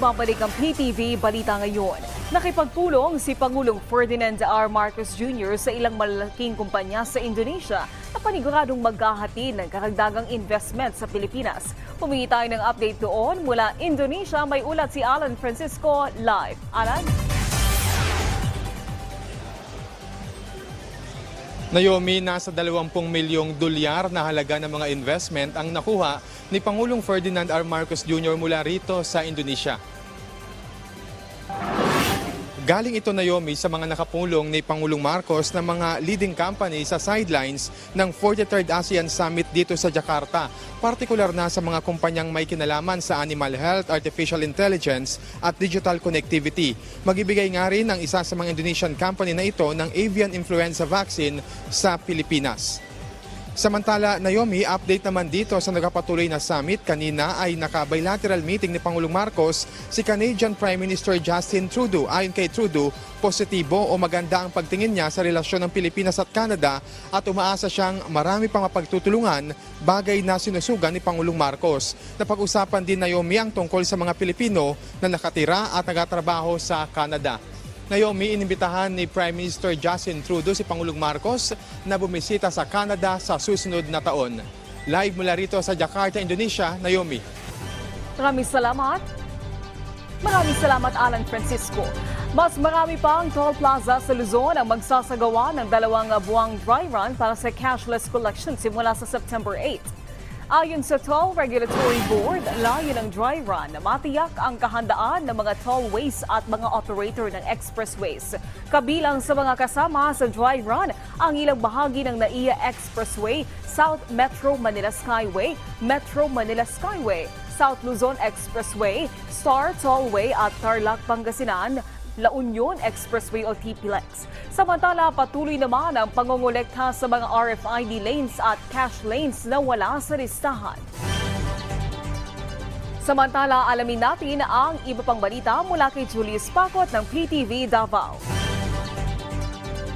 Nagbabalik ang PTV Balita ngayon. Nakipagpulong si Pangulong Ferdinand R. Marcos Jr. sa ilang malalaking kumpanya sa Indonesia na paniguradong maghahatid ng karagdagang investment sa Pilipinas. Pumingi tayo ng update doon mula Indonesia. May ulat si Alan Francisco live. Alan? Naomi, nasa 20 milyong dolyar na halaga ng mga investment ang nakuha ni Pangulong Ferdinand R. Marcos Jr. mula rito sa Indonesia. Galing ito, Naomi, sa mga nakapulong ni Pangulong Marcos ng mga leading company sa sidelines ng 43rd ASEAN Summit dito sa Jakarta. Partikular na sa mga kumpanyang may kinalaman sa animal health, artificial intelligence at digital connectivity. Magibigay nga rin ang isa sa mga Indonesian company na ito ng avian influenza vaccine sa Pilipinas. Samantala, Naomi, update naman dito sa nagpapatuloy na summit. Kanina ay naka-bilateral meeting ni Pangulong Marcos si Canadian Prime Minister Justin Trudeau. Ayon kay Trudeau, positibo o maganda ang pagtingin niya sa relasyon ng Pilipinas at Canada at umaasa siyang marami pang mapagtutulungan bagay na sinusugan ni Pangulong Marcos. Napag-usapan din Naomi ang tungkol sa mga Pilipino na nakatira at nagatrabaho sa Canada. Naomi, inimbitahan ni Prime Minister Justin Trudeau si Pangulong Marcos na bumisita sa Canada sa susunod na taon. Live mula rito sa Jakarta, Indonesia, Naomi. Maraming salamat. Maraming salamat Alan Francisco. Mas marami pa ang toll plaza sa Luzon ang magsasagawa ng dalawang buwang dry run para sa cashless collection simula sa September 8. Ayon sa Toll Regulatory Board, layo ng dry run na matiyak ang kahandaan ng mga tollways at mga operator ng expressways. Kabilang sa mga kasama sa dry run ang ilang bahagi ng NAIA Expressway, South Metro Manila Skyway, Metro Manila Skyway, South Luzon Expressway, Star Tollway at Tarlac Pangasinan, La Union Expressway o TPLEX. Samantala, patuloy naman ang pangongolekta sa mga RFID lanes at cash lanes na wala sa listahan. Samantala, alamin natin ang iba pang balita mula kay Julius Pacot ng PTV Davao.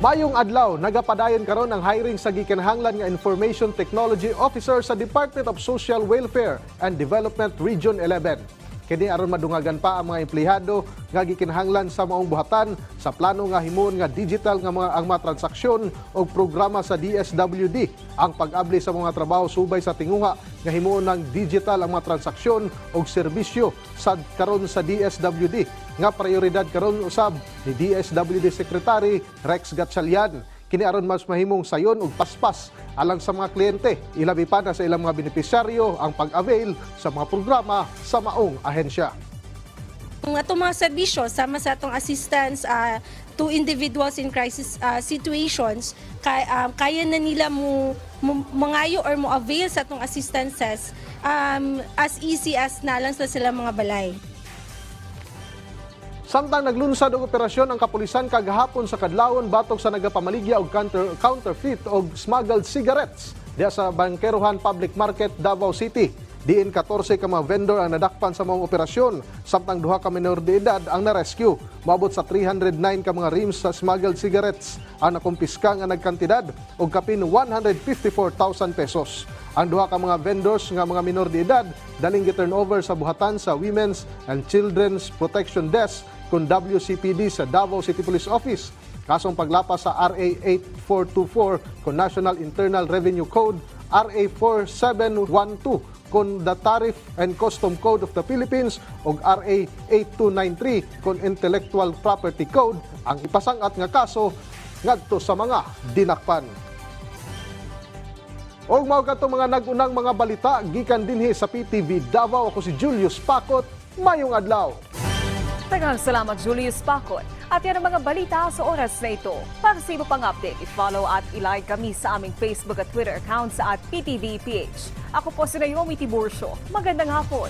Mayong adlaw, nagapadayon karon ang hiring sa gikinahanglan nga Information Technology Officer sa Department of Social Welfare and Development Region 11. Kini aron madungagan pa ang mga empleyado nga gikinahanglan sa maong buhatan sa plano nga himuon nga digital nga mga ang mga transaksyon o programa sa DSWD. Ang pag-abli sa mga trabaho subay sa tinguha nga himuon ng digital ang mga transaksyon o serbisyo sa karon sa DSWD nga prioridad karon usab ni DSWD Secretary Rex Gatchalian. Kini aron mas mahimong sayon ug paspas alang sa mga kliyente. Ilabi pa na sa ilang mga benepisyaryo ang pag-avail sa mga programa sa maong ahensya. Ang atong mga serbisyo sama sa atong assistance ah, to individuals in crisis ah, situations kay, ah, kaya na nila mo, mo mangayo or mo avail sa atong assistances um, as easy as na lang sa sila mga balay. Samtang naglunsad og operasyon ang kapulisan kagahapon sa Kadlawon batok sa nagapamaligya og counter, counterfeit og smuggled cigarettes diya sa Bangkerohan Public Market, Davao City. Diin 14 ka mga vendor ang nadakpan sa mga operasyon, samtang duha ka minor de edad ang na-rescue. Moabot sa 309 ka mga rims sa smuggled cigarettes ang nakumpiska nga nagkantidad og kapin 154,000 pesos. Ang duha ka mga vendors nga mga minor de edad daling gi-turn over sa buhatan sa Women's and Children's Protection Desk kung WCPD sa Davao City Police Office. Kasong paglapas sa RA 8424 kung National Internal Revenue Code, RA 4712 kung the Tariff and Custom Code of the Philippines ug RA 8293 kung Intellectual Property Code ang ipasangat nga kaso ngadto sa mga dinakpan. Og mao kadto mga nagunang mga balita gikan dinhi sa PTV Davao ako si Julius Pakot mayong adlaw. Tagang salamat Julius Pacot. At yan ang mga balita sa oras na ito. Para sa iba pang update, i-follow at i-like kami sa aming Facebook at Twitter accounts at PTVPH. Ako po si Naomi Tiburcio. Magandang hapon.